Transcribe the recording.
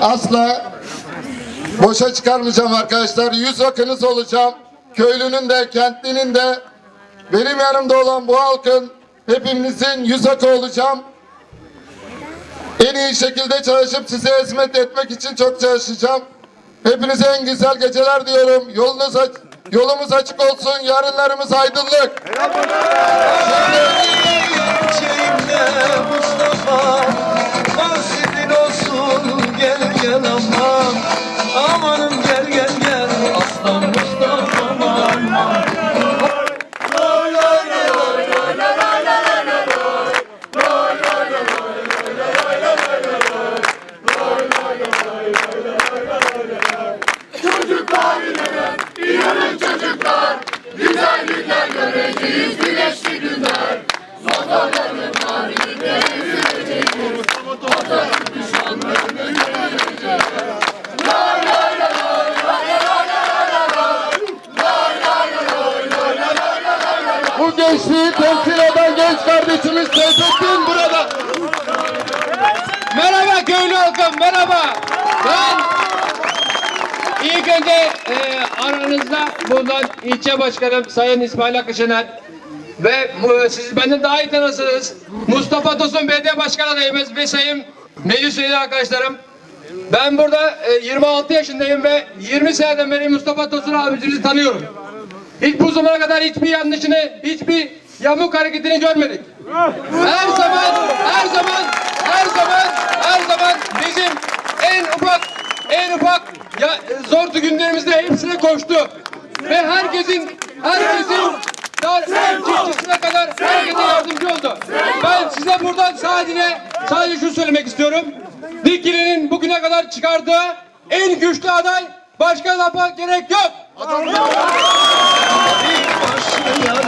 Asla boşa çıkarmayacağım arkadaşlar. Yüz akınız olacağım. Köylünün de, kentlinin de, benim yanımda olan bu halkın hepimizin yüz akı olacağım. En iyi şekilde çalışıp size hizmet etmek için çok çalışacağım. Hepinize en güzel geceler diyorum. Yolunuz aç- yolumuz açık olsun. Yarınlarımız aydınlık. Şeyimde gel aman Amanım gel gel gel Aslan Mustafa aman Gençliği temsil eden genç kardeşimiz Seyfettin burada. Merhaba köylü halkım, merhaba. Ben ilk önce e, aranızda bulunan ilçe başkanım Sayın İsmail Akışener ve e, siz benden daha iyi tanırsınız. Mustafa Tosun Belediye Başkan adayımız ve Sayın Meclis üyeleri arkadaşlarım. Ben burada e, 26 yaşındayım ve 20 seneden beri Mustafa Tosun abimizi tanıyorum. Hiç bu zamana kadar hiçbir yanlışını, hiçbir yamuk hareketini görmedik. Her zaman, her zaman, her zaman, her zaman bizim en ufak, en ufak ya, zor günlerimizde hepsine koştu. Ve herkesin, herkesin dar, çiftçisine kadar herkese yardımcı oldu. Ben size buradan sadece, sadece şunu söylemek istiyorum. Dikili'nin bugüne kadar çıkardığı en güçlü aday başka lafa gerek yok. 我是一个